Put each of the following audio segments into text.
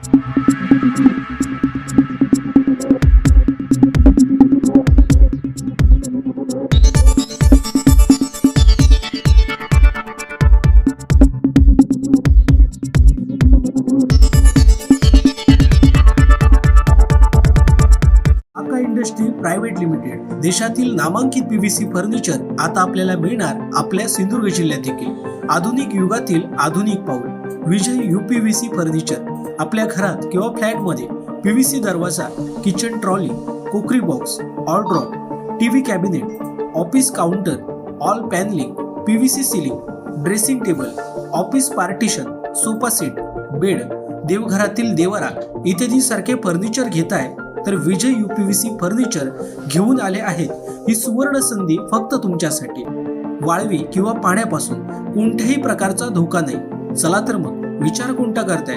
Industry private limited. देशातील नामांकित PVC furniture आता आपल्याला मिळणार आपल्या सिंधुदुर्ग जिल्ह्यात देखील. आधुनिक युगातील आधुनिक पाऊल. Vijay UPVC furniture. आपल्या घरात किंवा फ्लॅटमध्ये पी व्ही सी दरवाजा kitchen trolley crockery box wardrobe TV cabinet office counter wall panelling P V C ceiling dressing table office partition sofa set bed देवघरातील देवरा इत्यादी सारखे फर्निचर आहे तर Vijay U P V C furniture घेऊन आले आहेत ही सुवर्ण संधी फक्त तुमच्यासाठी. वाळवी किंवा पाण्यापासून कोणत्याही प्रकारचा धोका नाही. चला तर मग विचार कोणता करताय?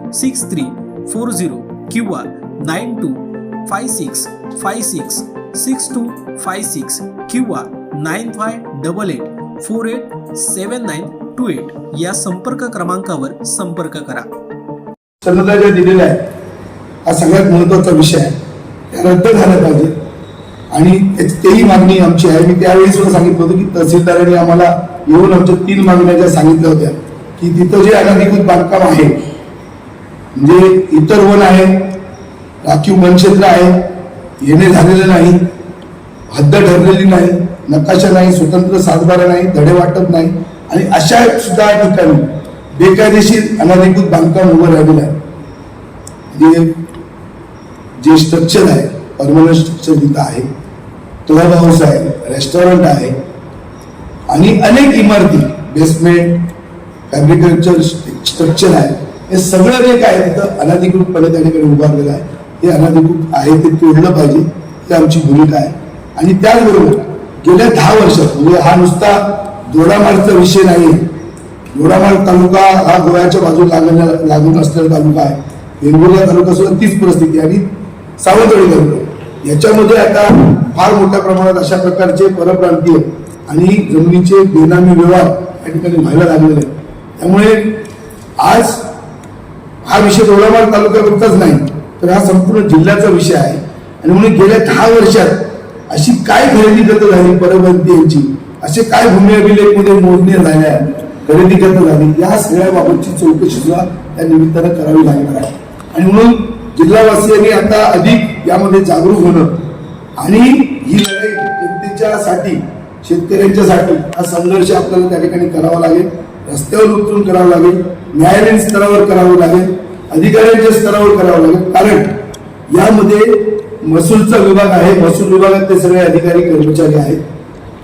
six three four zero किंवा nine two five six five six six two five six किंवा nine five double eight four eight seven nine two eight या संपर्क क्रमांकावर संपर्क करा. सन्नता ज्या दिलेल्या आहेत. हा सगळ्यात महत्त्वाचा विषय आहे. त्या रद्द झाल्या पाहिजे आणि त्याची तेही मागणी आमची आहे. मी त्यावेळी सुद्धा सांगितलं होतं की तहसीलदारांनी आम्हाला येऊन आमच्या तीन मागण्या ज्या सांगितल्या होत्या की तिथं जे अनधिकृत बांधकाम आहे जे इतर वन आहे राखीव वनक्षेत्र आहे येणे झालेलं नाही हद्द ठरलेली नाही नकाशा नाही स्वतंत्र सातबारा नाही धडे वाटत नाही आणि अशा सुद्धा ठिकाणी बेकायदेशीर अनधिकृत बांधकाम उभं राहिलेलं आहे. म्हणजे जे स्ट्रक्चर आहे परमनंट स्ट्रक्चर तिथं आहे क्लब हाऊस आहे रेस्टॉरंट आहे आणि अनेक इमारती बेसमेंट फॅब्रिकल्चर स्ट्रक्चर आहे. हे सगळं जे काय तिथं अनधिकृतपणे त्या ठिकाणी उभारलेलं आहे. ते अनधिकृत आहे ते तोडलं पाहिजे. ही आमची भूमिका आहे. आणि त्याचबरोबर गेल्या दहा वर्षात म्हणजे हा नुसता दोडामार्गचा विषय नाही दोडामार्ग तालुका हा गोव्याच्या बाजूला लागण्या लागून असलेला तालुका आहे. वेंगुर्ला तालुका सुद्धा तीच परिस्थिती आणि सावंतवाडी तालुका याच्यामध्ये आता फार मोठ्या प्रमाणात अशा प्रकारचे परप्रांतीय आणि जमिनीचे बेनामी व्यवहार या ठिकाणी व्हायला लागलेले आहेत. त्यामुळे आज हा विषय दोडामार्ग तालुक्यापुरताच नाही. तर हा संपूर्ण जिल्ह्याचा विषय आहे. आणि म्हणून गेल्या दहा वर्षात अशी काय खरेदी गत झाली परप्रांतीयांची असे काय भूमी अभिलेखमध्ये मोजण्या झाल्या खरेदी गत झाली? या सगळ्या बाबतची चौकशी सुद्धा त्या निमित्तानं करावी लागणार आहे. आणि म्हणून जिल्हावासियांनी आता अधिक यामध्ये जागरूक होणं आणि ही लढाई जनतेच्यासाठी शेतकऱ्यांच्यासाठी हा संघर्ष आपल्याला त्या ठिकाणी करावा लागेल. रस्त्यावर उतरून करावा लागेल. न्यायालयीन स्तरावर करावं लागेल अधिकाऱ्यांच्या स्तरावर करावं लागेल. कारण यामध्ये महसूलचा विभाग आहे महसूल विभागातले सगळे अधिकारी कर्मचारी आहेत.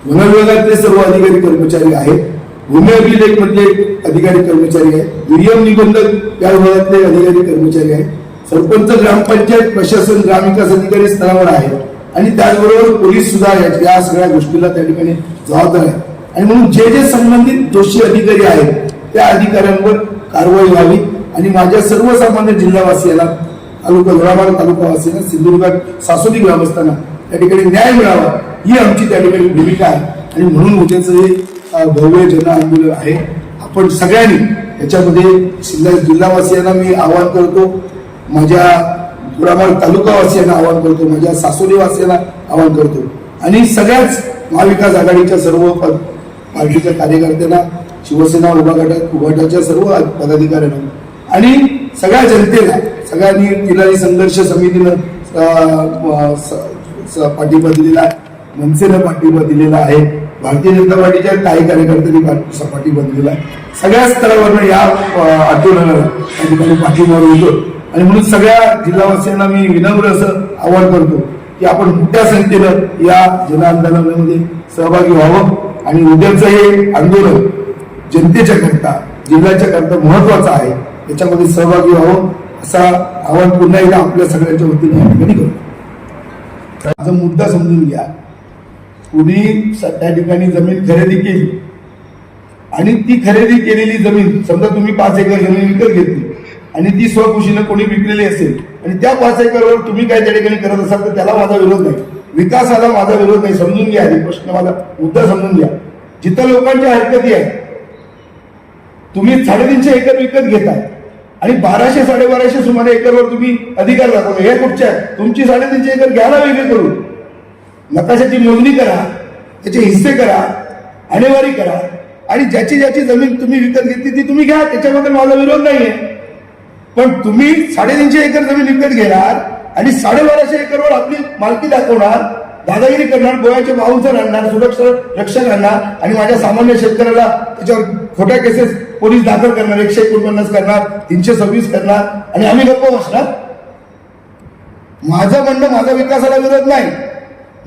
वन विभागातले सर्व अधिकारी कर्मचारी आहेत. भूमी अभिलेख मधले अधिकारी कर्मचारी आहेत. दुर्यम निबंधक या विभागातले अधिकारी कर्मचारी आहेत. सरपंच ग्रामपंचायत प्रशासन ग्रामविकास अधिकारी स्तरावर आहे आणि त्याचबरोबर पोलीस सुद्धा या या सगळ्या गोष्टीला त्या ठिकाणी जबाबदार आहे आणि म्हणून जे जे संबंधित दोषी अधिकारी आहेत त्या अधिकाऱ्यांवर कारवाई व्हावी आणि माझ्या सर्वसामान्य जिल्हावासियांना तालुका धुळामाळ तालुकावासियांना सिंधुदुर्गात सासोली ग्रामस्थांना त्या ठिकाणी न्याय मिळावा ही आमची त्या ठिकाणी भूमिका आहे. आणि म्हणून उद्याचं हे भव्य जन आंदोलन आहे. आपण सगळ्यांनी याच्यामध्ये जिल्हा जिल्हावासियांना मी आवाहन करतो माझ्या धुळामाळ तालुकावासियांना आवाहन करतो माझ्या सासोलीवासियांना आवाहन करतो. आणि सगळ्याच महाविकास आघाडीच्या सर्व पार्टीच्या कार्यकर्त्यांना शिवसेना उभा गटात उभाटाच्या सर्व पदाधिकाऱ्यांना. आणि सगळ्या जनतेला सगळ्यांनी तिलारी संघर्ष समितीनं स- पाठिंबा दिलेला आहे. मनसेनं पाठिंबा दिलेला आहे. भारतीय जनता पार्टीच्या काही कार्यकर्त्यांनी पाठिंबा दिलेला आहे. सगळ्या स्तरावरनं या आंदोलनाला त्या ठिकाणी पाठिंबा होतो आणि म्हणून सगळ्या जिल्हावासियांना मी विनम्र असं आवाहन करतो की आपण मोठ्या संख्येनं या जन आंदोलनामध्ये सहभागी व्हावं. आणि उद्याचं हे आंदोलन जनतेच्या करता जिल्ह्याच्या करता महत्त्वाचा आहे. याच्यामध्ये सहभागी व्हावं असा आव्हान पुन्हा एकदा आपल्या सगळ्यांच्या वतीने या ठिकाणी करतो. माझा मुद्दा समजून घ्या. कुणी त्या ठिकाणी जमीन खरेदी केली आणि ती खरेदी केलेली जमीन समजा तुम्ही पाच एकर जमीन विकत घेतली आणि ती स्वखुशीनं कोणी विकलेली असेल आणि त्या पाच एकरवर तुम्ही काय त्या ठिकाणी करत असाल तर त्याला माझा विरोध नाही. विकासाला माझा विरोध नाही. समजून घ्या. हे प्रश्न माझा मुद्दा समजून घ्या. जिथं लोकांच्या हरकती आहेत तुम्ही साडेतीनशे एकर विकत घेताय. आणि बाराशे साडेबाराशे सुमारे एकरवर तुम्ही अधिकार दाखवतो हे कुठच्या? तुमची साडेतीनशे एकर घ्यायला वेगळे करू नकाशाची मोजणी करा त्याचे हिस्से करा आणेवारी करा. आणि ज्याची ज्याची जमीन तुम्ही विकत घेतली ती तुम्ही घ्या. त्याच्याबद्दल माझा विरोध नाहीये. पण तुम्ही साडेतीनशे एकर जमीन विकत घेणार आणि साडेबाराशे एकरवर आपली मालकी दाखवणार दादागिरी करणार गोव्याचे भाऊचं आणणार सुरक्षा रक्षक आणणार आणि माझ्या सामान्य शेतकऱ्याला त्याच्यावर खोट्या केसेस पोलीस दाखल करणार एकशे एकोणपन्नास करणार तीनशे सव्वीस करणार आणि आम्ही गप्प बसणार? माझं म्हणणं माझा विकासाला विरोध नाही.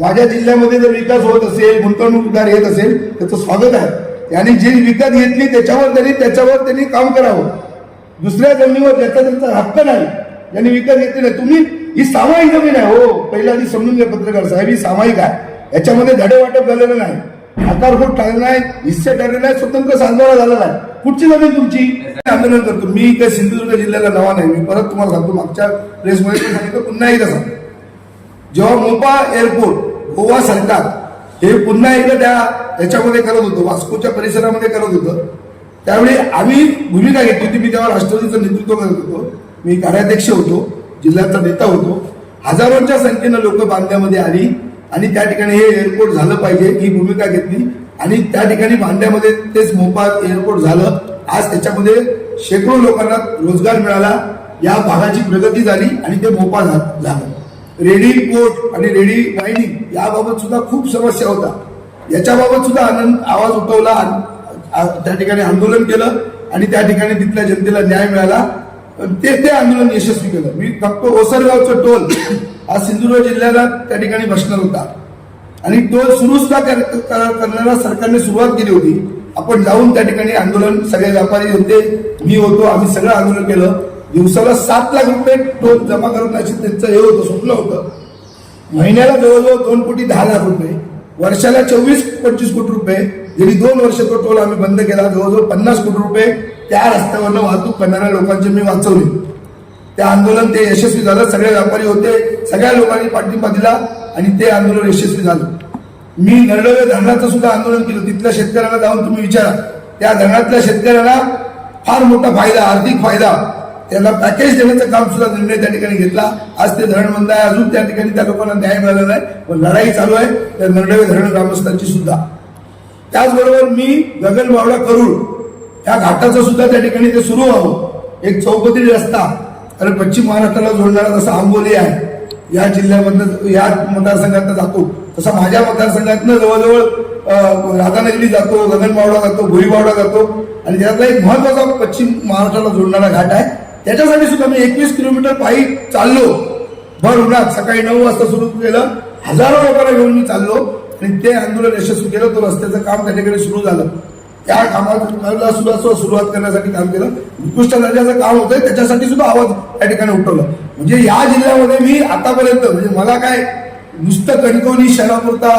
माझ्या जिल्ह्यामध्ये जर विकास होत असेल गुंतवणूकदार येत असेल त्याचं स्वागत आहे. आणि जी विकत घेतली त्याच्यावर त्यांनी त्याच्यावर त्यांनी काम करावं. दुसऱ्या जमिनीवर ज्याचा त्यांचा हक्क नाही ज्यांनी विकत घेतली नाही तुम्ही ही सामायिक जमीन आहे हो. पहिल्या आधी समजून घ्या पत्रकार साहेब ही सामायिक आहे. याच्यामध्ये धडे वाटप झालेलं नाही. आकारफोट ठरले नाही हिस्से ठरले नाही स्वतंत्र सांगवाला झालेला नाही कुठची जमीन तुमची? आंदोलन करतो. मी काही सिंधुदुर्ग जिल्ह्याला नवा नाही मी परत तुम्हाला सांगतो मागच्या प्रेसमध्ये सांगितलं पुन्हा एकदा सांगतो. जेव्हा मोपा एअरपोर्ट गोवा सरकार हे पुन्हा एकदा त्या त्याच्यामध्ये करत होतो वास्कोच्या परिसरामध्ये करत होतं. त्यावेळी आम्ही भूमिका घेतली होती. मी तेव्हा राष्ट्रवादीचं नेतृत्व करत होतो. मी कार्याध्यक्ष होतो. जिल्ह्याचा नेता होतो. हजारोंच्या संख्येनं लोक बांध्यामध्ये आली आणि त्या ठिकाणी हे एअरपोर्ट झालं पाहिजे ही भूमिका घेतली. आणि त्या ठिकाणी बांध्यामध्ये तेच मोपा एअरपोर्ट झालं. आज त्याच्यामध्ये शेकडो लोकांना रोजगार मिळाला. या भागाची प्रगती झाली आणि ते मोपा झा- झालं. रेडी पोर्ट आणि रेडी मायनिंग याबाबत सुद्धा खूप समस्या होता. याच्याबाबत सुद्धा आनंद आवाज उठवला. त्या ठिकाणी आंदोलन केलं आणि त्या ठिकाणी तिथल्या जनतेला न्याय मिळाला. ते ते आंदोलन यशस्वी केलं. मी फक्त ओसरगावचं टोल हा सिंधुदुर्ग जिल्ह्याला त्या ठिकाणी बसणार होता. आणि टोल सुरूच करण्याला सरकारने सुरुवात केली होती. आपण जाऊन त्या ठिकाणी आंदोलन सगळे व्यापारी होते मी होतो आम्ही सगळं आंदोलन केलं. दिवसाला सात लाख रुपये टोल जमा करण्याची त्यांचं हे होतं स्वप्न होतं. महिन्याला जवळजवळ दोन कोटी दहा लाख रुपये वर्षाला चोवीस पंचवीस कोटी रुपये गेली दोन वर्ष तो टोल आम्ही बंद केला जवळजवळ पन्नास कोटी रुपये. त्या रस्त्यावरनं वाहतूक करणाऱ्या लोकांचे मी वाचवले. ते आंदोलन ते यशस्वी झालं. सगळे व्यापारी होते. सगळ्या लोकांनी पाठिंबा दिला आणि ते आंदोलन यशस्वी झालं. मी नरडवे धरणाचं सुद्धा आंदोलन केलं. तिथल्या शेतकऱ्यांना जाऊन तुम्ही विचारा. त्या धरणातल्या शेतकऱ्यांना फार मोठा फायदा आर्थिक फायदा. त्यांना पॅकेज देण्याचं काम सुद्धा निर्णय त्या ठिकाणी घेतला. आज ते धरण बंद आहे. अजून त्या ठिकाणी त्या लोकांना न्याय मिळाला नाही पण लढाई चालू आहे. त्या नरडवे धरण ग्रामस्थांची सुद्धा. त्याचबरोबर मी गगन बावडा करूळ त्या घाटाचं सुद्धा त्या ठिकाणी ते सुरू व्हावं. एक चौपदरी रस्ता कारण पश्चिम महाराष्ट्राला जोडणारा जसा आंबोली आहे या जिल्ह्यामधनं या मतदारसंघातनं जातो. तसा माझ्या मतदारसंघातनं जवळजवळ राधानगरी जातो गगनबावडा जातो भुईबावडा जातो. आणि त्यातला एक महत्त्वाचा पश्चिम महाराष्ट्राला जोडणारा घाट आहे. त्याच्यासाठी सुद्धा मी एकवीस किलोमीटर पायी चाललो. भर उन्हात सकाळी नऊ वाजता सुरू केलं. हजारो लोकांना घेऊन मी चाललो. आणि ते आंदोलन यशस्वी केलं. तो रस्त्याचं काम त्या ठिकाणी सुरू झालं. त्या कामाला सुद्धा सुरुवात करण्यासाठी काम केलं. उत्कृष्ट दर्जाचं काम होतंय त्याच्यासाठी सुद्धा आवाज त्या ठिकाणी उठवलं. म्हणजे या जिल्ह्यामध्ये मी आतापर्यंत म्हणजे मला काय नुसतं कणकवली शहरापुरता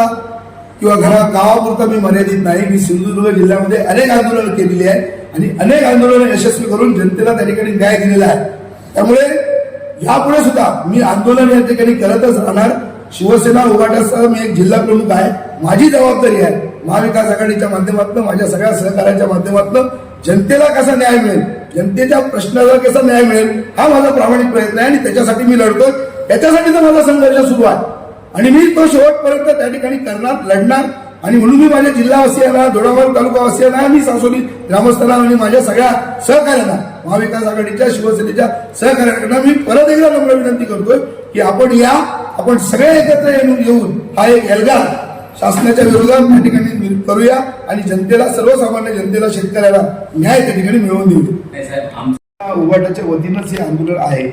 किंवा घरा गावापुरता मी मर्यादित नाही. मी सिंधुदुर्ग जिल्ह्यामध्ये अनेक आंदोलनं केलेली आहे आणि अनेक आंदोलनं यशस्वी करून जनतेला त्या ठिकाणी न्याय दिलेला आहे. त्यामुळे यापुढे सुद्धा मी आंदोलन या ठिकाणी करतच राहणार. शिवसेना उभाटासह मी एक जिल्हा प्रमुख आहे. माझी जबाबदारी आहे. महाविकास आघाडीच्या माध्यमातून माझ्या सगळ्या सहकार्याच्या माध्यमातून जनतेला कसा न्याय मिळेल? जनतेच्या प्रश्नाला कसा न्याय मिळेल? हा माझा प्रामाणिक प्रयत्न आहे आणि त्याच्यासाठी मी लढतोय. त्याच्यासाठी तर माझा संघर्ष सुरू आहे. आणि मी तो शेवटपर्यंत त्या ठिकाणी करणार लढणार. आणि म्हणून मी माझ्या जिल्हावासियांना धोडावर तालुकावासियांना मी सासोली ग्रामस्थांना आणि माझ्या सगळ्या सहकार्यांना महाविकास आघाडीच्या शिवसेनेच्या सहकार्यांना मी परत एकदा नम्र विनंती करतोय की आपण या आपण सगळे एकत्र येऊन येऊन हा एक एल्गार शासनाच्या विरोधात त्या ठिकाणी करूया आणि जनतेला सर्वसामान्य जनतेला शेतकऱ्याला न्याय त्या ठिकाणी मिळवून देऊ. नाही साहेब आम उभाटाच्या वतीनंच हे आंदोलन आहे.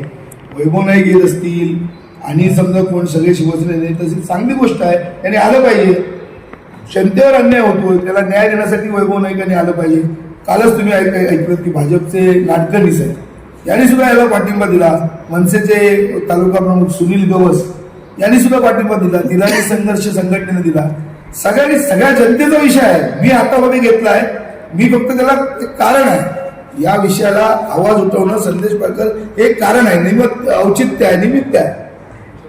वैभव नाईक येत असतील. आणि समजा कोण सगळे शिवसेने असतील चांगली गोष्ट आहे. त्याने आलं पाहिजे. जनतेवर अन्याय होतो त्याला न्याय देण्यासाठी वैभव नाईकांनी आलं पाहिजे. कालच तुम्ही ऐक ऐकलं की भाजपचे नाटकं आहेत यांनी सुद्धा याला पाठिंबा दिला. मनसेचे तालुका प्रमुख सुनील गवस यांनी सुद्धा पाठिंबा दिला दिलाने संघर्ष संघटनेने दिला. सगळ्यांनी सगळ्या जनतेचा विषय आहे. मी हातामध्ये घेतलाय मी फक्त त्याला कारण आहे. या विषयाला आवाज उठवणं संदेश पाटकर हे कारण आहे. निमित्त औचित्य आहे निमित्त आहे.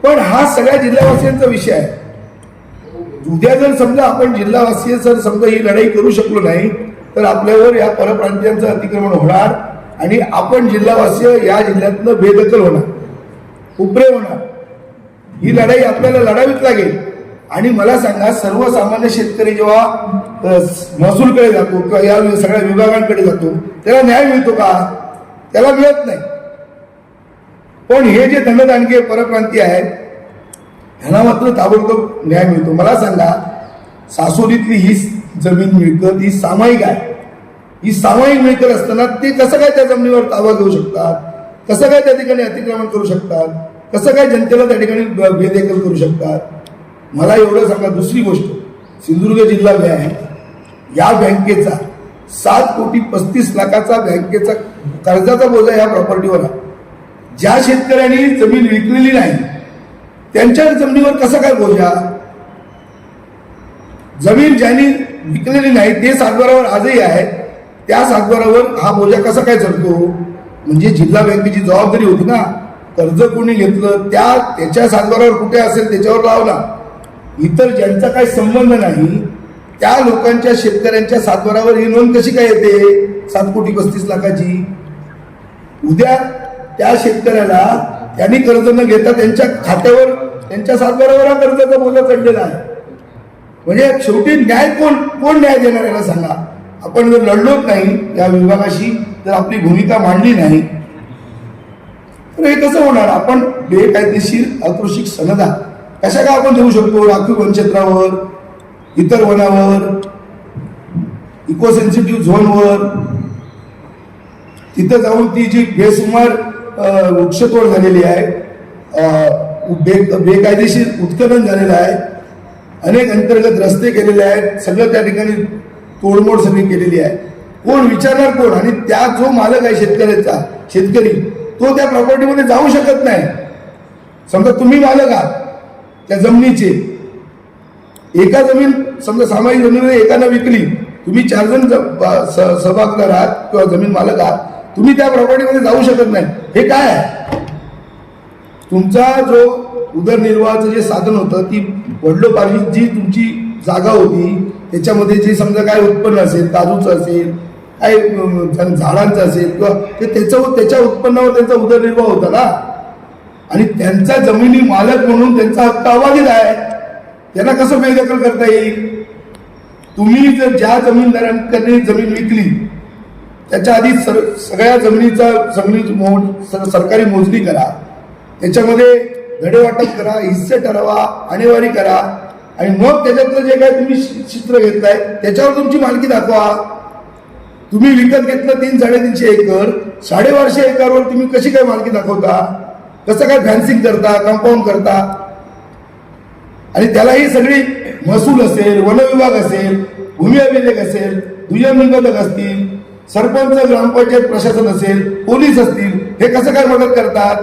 पण हा सगळ्या जिल्हावासियांचा विषय आहे. उद्या जर समजा आपण जिल्हावासीय जर समजा ही लढाई करू शकलो नाही तर आपल्यावर या परप्रांतीयांचं अतिक्रमण होणार आणि आपण जिल्हावासीय या जिल्ह्यातनं बेदखल होणार. उपरे होणार. ही लढाई आपल्याला लढावीच लागेल. आणि मला सांगा सर्वसामान्य शेतकरी जेव्हा महसूलकडे जातो किंवा या सगळ्या विभागांकडे जातो त्याला न्याय मिळतो का? त्याला मिळत नाही. पण हे जे धनदानके परप्रांती आहेत ह्यांना मात्र ताबडतोब न्याय मिळतो. मला सांगा सासोलीतली ही जमीन मिळकत ही सामायिक आहे. ही सामायिक मिळकत असताना ते कसं काय त्या जमिनीवर ताबा घेऊ शकतात? कसं काय त्या ठिकाणी अतिक्रमण करू शकतात? कसं काय जनतेला त्या ठिकाणी ब- बेदखल करू शकतात? मला एवढं सांगा दुसरी गोष्ट सिंधुदुर्ग जिल्हा बँक या बँकेचा सात कोटी पस्तीस लाखाचा बँकेचा कर्जाचा बोजा या प्रॉपर्टीवर आहे. ज्या शेतकऱ्यांनी जमीन विकलेली नाही त्यांच्या जमिनीवर कसा काय बोजा? जमीन ज्यांनी विकलेली नाही ते सातबारावर आजही आहे त्या सातबारावर हा बोजा कसा काय चढतो? म्हणजे जिल्हा बँकेची जबाबदारी होती ना. कर्ज कोणी घेतलं त्या त्याच्या सातबारावर कुठे असेल त्याच्यावर लावला इतर ज्यांचा काही संबंध नाही त्या लोकांच्या शेतकऱ्यांच्या सातबारावर ही नोंद कशी काय येते? सात कोटी पस्तीस लाखाची. उद्या त्या शेतकऱ्याला त्यांनी कर्ज न घेता त्यांच्या खात्यावर त्यांच्या सातबारावर हा कर्जाचा बोजा चढलेला आहे. म्हणजे शेवटी न्याय कोण कोण न्याय देणार याला सांगा. आपण जर लढलोच नाही या विभागाशी जर आपली भूमिका मांडली नाही. पण हे कसं होणार? आपण बेकायदेशीर आकृषिक सनदा कशा काय आपण देऊ शकतो? राखीव वनक्षेत्रावर इतर वनावर इको सेन्सिटिव्ह झोनवर तिथं जाऊन ती जी बेसुमार वृक्षतोड झालेली आहे बे बेकायदेशीर उत्खनन झालेलं आहे अनेक अंतर्गत रस्ते केलेले आहेत सगळं त्या ठिकाणी तोडमोड सगळी केलेली आहे. कोण विचारणार कोण? आणि त्या जो मालक आहे शेतकऱ्याचा शेतकरी तो त्या प्रॉपर्टीमध्ये जाऊ शकत नाही. समजा तुम्ही मालक आहात त्या जमिनीचे. एका जमीन समजा सामायिक जमिनीमध्ये एकानं विकली तुम्ही चार जण स- सहभागदार आहात किंवा जमीन मालक आहात तुम्ही त्या प्रॉपर्टीमध्ये जाऊ शकत नाही. हे काय आहे? तुमचा जो उदरनिर्वाहाचं जे साधन होतं ती वडलोपार्जित जी तुमची जागा होती त्याच्यामध्ये जे समजा काय उत्पन्न असेल काजूचं असेल काय झाडांचं असेल किंवा ते त्याचं त्याच्या उत्पन्नावर त्यांचा उदरनिर्वाह होता ना. आणि त्यांचा जमिनी मालक म्हणून त्यांचा हक्क अबाधित आहे. त्यांना कसं बेदखल करता येईल? तुम्ही जर ज्या जमीनदारांकडे जमीन विकली त्याच्या आधी सर सगळ्या जमिनीचा जमिनी मोड सरकारी मोजणी करा. त्याच्यामध्ये धडेवाटप करा हिस्से ठरवा आणेवारी करा. आणि मग त्याच्यातलं जे काय तुम्ही शि- चित्र घेतलंय त्याच्यावर तुमची मालकी दाखवा. तुम्ही विकत घेतलं तीन साडेतीनशे एकर साडेबारशे एकरवर तुम्ही कशी काय मालकी दाखवता? कसं काय फॅन्सिंग करता कंपाऊंड करता? आणि त्याला ही सगळी महसूल असेल वन विभाग असेल भूमी अभिलेख असेल दुय्यम निबंधक असतील सरपंच ग्रामपंचायत प्रशासन असेल पोलीस असतील हे कसं काय मदत करतात?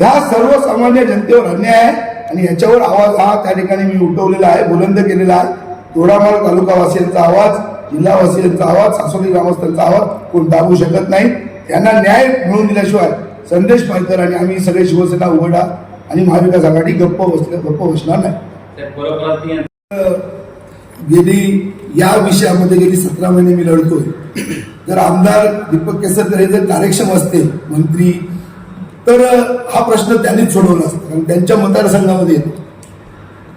ह्या सर्वसामान्य जनतेवर अन्याय आहे आणि याच्यावर आवाज हा त्या ठिकाणी मी उठवलेला आहे बुलंद केलेला आहे. तोडामाळ तालुकावासियांचा आवाज जिल्हावासियांचा आवाज सासवडी ग्रामस्थांचा आवाज कोण दाबू शकत नाही. त्यांना न्याय मिळवून दिल्याशिवाय संदेश पालकर आणि आम्ही सगळे शिवसेना उघडा आणि महाविकास आघाडी गप्प बसले गप्प बसणार नाही. गेली या विषयामध्ये गेली सतरा महिने मी लढतोय. जर आमदार दीपक केसरकर हे जर कार्यक्षम असते मंत्री तर हा प्रश्न त्यांनीच सोडवला असता. कारण त्यांच्या मतदारसंघामध्ये येतो.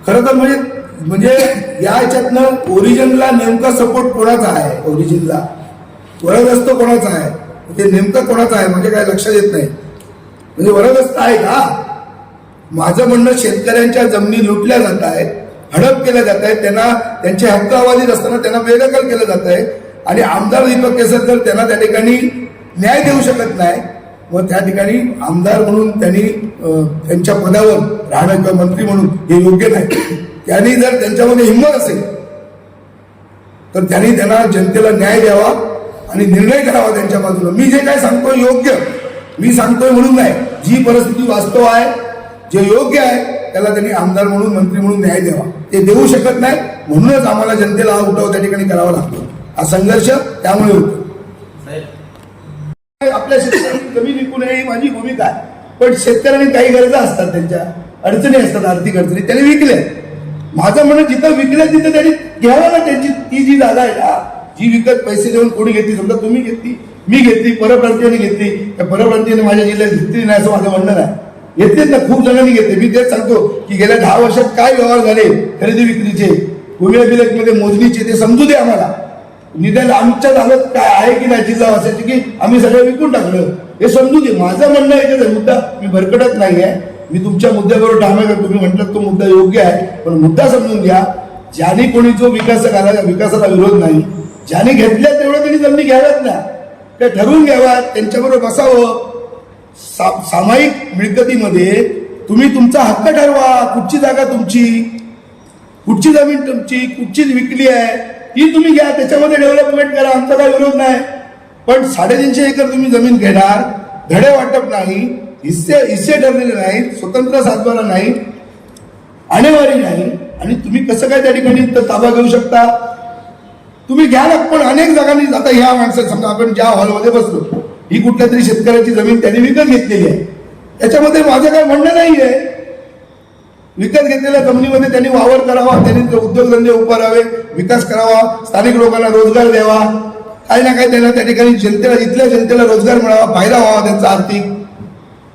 खरं तर म्हणजे म्हणजे या ह्याच्यातनं ओरिजिनला नेमका सपोर्ट कोणाचा आहे? ओरिजिनला वरदस्त कोणाचा आहे? ते नेमकं कोणाचं आहे? म्हणजे काय लक्षात येत नाही. म्हणजे वरदस्त आहे का? माझं म्हणणं शेतकऱ्यांच्या जमिनी लुटल्या जात आहेत हडप केल्या जात आहेत त्यांना त्यांचे हक्क अबाधित असताना त्यांना बेदखल केलं जात आहे. आणि आमदार दीपक केसरकर त्यांना त्या ठिकाणी न्याय देऊ शकत नाही व त्या ठिकाणी आमदार म्हणून त्यांनी त्यांच्या पदावर राहणं किंवा मंत्री म्हणून हे योग्य नाही. त्यांनी जर त्यांच्यामध्ये हिंमत असेल तर त्यांनी त्यांना जनतेला न्याय द्यावा आणि निर्णय करावा त्यांच्या बाजूला. मी जे काय सांगतोय योग्य मी सांगतोय म्हणून नाही. जी परिस्थिती वास्तव आहे जे योग्य आहे त्याला त्यांनी आमदार म्हणून मंत्री म्हणून न्याय द्यावा. ते देऊ शकत नाही म्हणूनच आम्हाला जनतेला हा उठाव त्या ठिकाणी करावा लागतो. हा संघर्ष त्यामुळे होतो. आपल्या शेतकऱ्यांनी कमी विकू नये ही माझी भूमिका आहे. पण शेतकऱ्यांनी काही गरजा असतात त्यांच्या. अडचणी असतात आर्थिक अडचणी. त्यांनी विकल्या. माझं म्हणणं जिथं विकलं तिथं त्यांनी घ्यावं ना त्यांची. ती जी जागा आहे ना जी विकत पैसे देऊन कोणी घेतली समजा तुम्ही घेतली मी घेतली परप्रांतीयाने घेतली त्या परप्रांतीयाने माझ्या जिल्ह्यात घेतली नाही असं माझं म्हणणं नाही. घेतलेत ना खूप जणांनी घेतले. मी तेच सांगतो की गेल्या दहा वर्षात काय व्यवहार झाले खरेदी विक्रीचे भूमी बिलकमध्ये मध्ये मोजणीचे ते समजू दे आम्हाला. निदान आमच्या झालं काय आहे की नाही जिजा असायची की आम्ही सगळं विकून टाकलं. हे समजू दे. माझं म्हणणं आहे त्याचा मुद्दा मी भरकटत नाही आहे मी तुमच्या मुद्द्याबरोबर ठाम करतो का तुम्ही म्हणतात तो मुद्दा योग्य आहे. पण मुद्दा समजून घ्या. ज्याने कोणी जो विकास आला विकासाला विरोध नाही. ज्याने घेतल्या तेवढं त्यांनी जमिनी घ्याव्यात ना. त्या ठरवून घ्याव्यात त्यांच्याबरोबर बसावं. सा- सामायिक मिळकतीमध्ये तुम्ही तुमचा हक्क ठरवा. कुठची जागा तुमची? कुठची जमीन तुमची? कुठची विकली आहे? ती तुम्ही घ्या. त्याच्यामध्ये डेव्हलपमेंट करा. आमचा काय विरोध नाही. पण साडेतीनशे एकर तुम्ही जमीन घेणार. धडे वाटप नाही. हिस्से हिस्से ठरलेले नाहीत स्वतंत्र सातबारा नाही आणेवारी नाही आणि तुम्ही कसं काय त्या ठिकाणी ताबा घेऊ शकता? तुम्ही घ्या ना पण अनेक जागांनी आता ह्या माणसात समजा आपण ज्या हॉलमध्ये बसलो ही कुठल्या तरी शेतकऱ्याची जमीन त्यांनी विकत घेतलेली आहे. त्याच्यामध्ये माझं काय म्हणणं नाही आहे विकत घेतलेल्या जमिनीमध्ये त्यांनी वावर करावा त्यांनी उद्योगधंदे उभारावे विकास करावा स्थानिक लोकांना रोजगार द्यावा. काही ना काही त्यांना त्या ठिकाणी जनतेला इथल्या जनतेला रोजगार मिळावा फायदा व्हावा त्यांचा आर्थिक.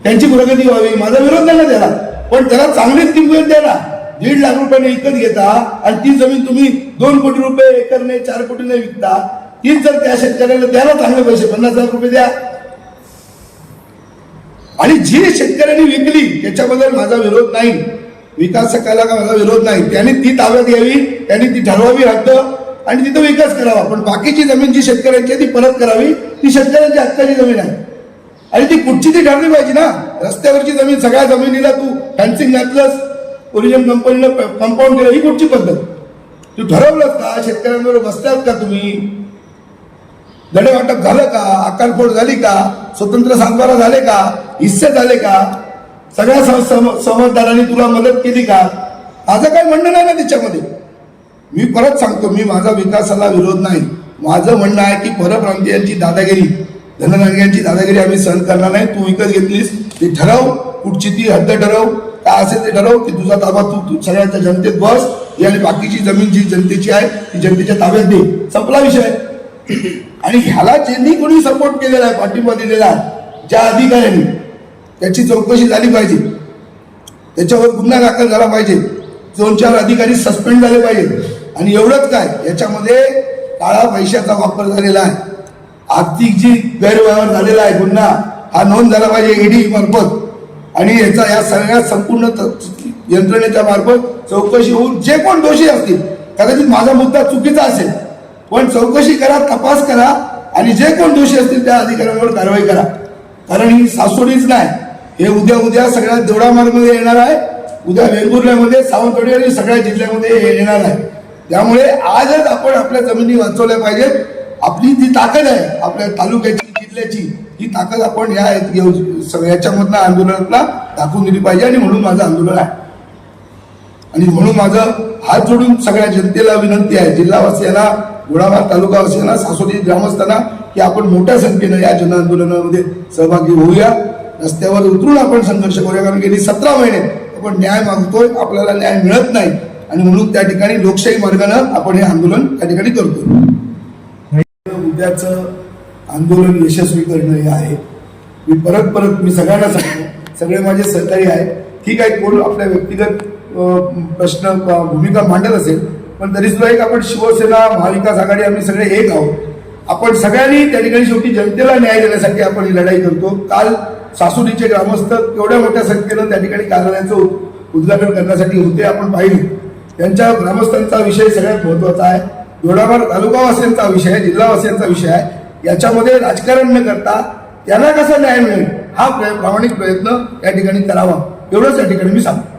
त्यांची प्रगती व्हावी माझा विरोध नाही त्याला पण त्याला चांगलीच किंमत द्या ना दीड लाख रुपयाने विकत घेता आणि ती जमीन तुम्ही दोन कोटी रुपये एकरने चार कोटीने विकता. तीच जर त्या शेतकऱ्याला द्यायला चांगले पैसे पन्नास हजार रुपये द्या. आणि जी शेतकऱ्यांनी विकली त्याच्याबद्दल माझा विरोध नाही. विकासकाला का माझा विरोध नाही? त्यांनी ती ताब्यात घ्यावी त्यांनी ती ठरवावी हद्द आणि तिथं विकास करावा. पण बाकीची जमीन जी शेतकऱ्यांची ती परत करावी. ती शेतकऱ्यांच्या हक्काची जमीन आहे. आणि ती कुठची ती ठरली पाहिजे ना. रस्त्यावरची जमीन सगळ्या जमिनीला तू फॅन्सिंग घातलंस टुरिझम कंपनीनं कंपाऊंड केलं ही कुठची पद्धत. तू ठरवलंस का शेतकऱ्यांबरोबर बसल्यात का तुम्ही? दडे वाटप झालं का? अक्कलकोट झाली का? स्वतंत्र सातबारा झाले का? हिस्से झाले का? सगळ्या सम- समजदारांनी तुला मदत केली का? माझं काय म्हणणं नाही ना त्याच्यामध्ये मी परत सांगतो मी माझा विकासाला विरोध नाही. माझं म्हणणं आहे की परप्रांतीयांची दादागिरी. धनरांग्यांची दादागिरी आम्ही सहन करणार नाही. तू विकत घेतलीस ते ठरव. कुठची ती हद्द ठरव. काय असेल ते ठरव की तुझा ताबा तू तू सगळ्यांच्या जनतेत बस. ही आणि बाकीची जमीन जी जनतेची आहे ती जनतेच्या ताब्यात दे. संपला विषय. आणि ह्याला ज्यांनी कोणी सपोर्ट केलेला आहे पाठिंबा दिलेला आहे ज्या अधिकाऱ्यांनी त्याची चौकशी झाली पाहिजे. त्याच्यावर गुन्हा दाखल झाला पाहिजे. दोन चार अधिकारी सस्पेंड झाले पाहिजे. आणि एवढंच काय याच्यामध्ये काळा पैशाचा वापर झालेला आहे. आर्थिक जी गैरव्यवहार झालेला आहे गुन्हा हा नोंद झाला पाहिजे ईडी मार्फत. आणि याचा या सगळ्या संपूर्ण त- यंत्रणेच्या मार्फत चौकशी होऊन जे कोण दोषी असतील कदाचित माझा मुद्दा चुकीचा असेल पण चौकशी करा तपास करा आणि जे कोण दोषी असतील त्या अधिकाऱ्यांवर कारवाई करा. कारण ही सासोडीच नाही. हे उद्या उद्या सगळ्या देवडामार्गमध्ये येणार आहे. उद्या वेंगुर्ल्यामध्ये सावंतवाडी आणि सगळ्या जिल्ह्यामध्ये हे येणार आहे. त्यामुळे आजच आपण आपल्या जमिनी वाचवल्या पाहिजेत. आपली जी ताकद आहे आपल्या तालुक्याची जिल्ह्याची ही ताकद आपण या सगळ्याच्यामधनं सगळ्या आंदोलनातला दाखवून दिली पाहिजे आणि म्हणून माझं आंदोलन आहे. आणि म्हणून माझं हात जोडून सगळ्या जनतेला विनंती आहे जिल्हावासियांना गुणाबाद तालुकावासियांना सासोली ग्रामस्थांना की आपण मोठ्या संख्येनं या जन आंदोलनामध्ये सहभागी होऊया. रस्त्यावर उतरून आपण संघर्ष करूया कारण गेली सतरा महिने आपण न्याय मागतोय आपल्याला न्याय मिळत नाही. आणि म्हणून त्या ठिकाणी लोकशाही मार्गानं आपण हे आंदोलन त्या ठिकाणी करतोय. उद्याचं आंदोलन यशस्वी करणं हे आहे. मी परत परत मी सगळ्यांना सांगतो सगळे माझे सहकारी आहे ठीक आहे कोण आपल्या व्यक्तिगत प्रश्न भूमिका मांडत असेल पण तरी सुद्धा एक आपण शिवसेना महाविकास आघाडी आम्ही सगळे एक आहोत. आपण सगळ्यांनी त्या ठिकाणी शेवटी जनतेला न्याय देण्यासाठी आपण ही लढाई करतो. काल सासुरीचे ग्रामस्थ एवढ्या मोठ्या संख्येनं त्या ठिकाणी कार्यालयाचं उद्घाटन करण्यासाठी होते आपण पाहिले. त्यांच्या ग्रामस्थांचा विषय सगळ्यात महत्त्वाचा आहे. दोडामार तालुकावासियांचा विषय आहे जिल्हावासियांचा विषय आहे. याच्यामध्ये राजकारण न करता त्यांना कसा न्याय मिळेल हा प्रामाणिक प्रयत्न या ठिकाणी करावा. एवढंच या ठिकाणी मी सांगतो.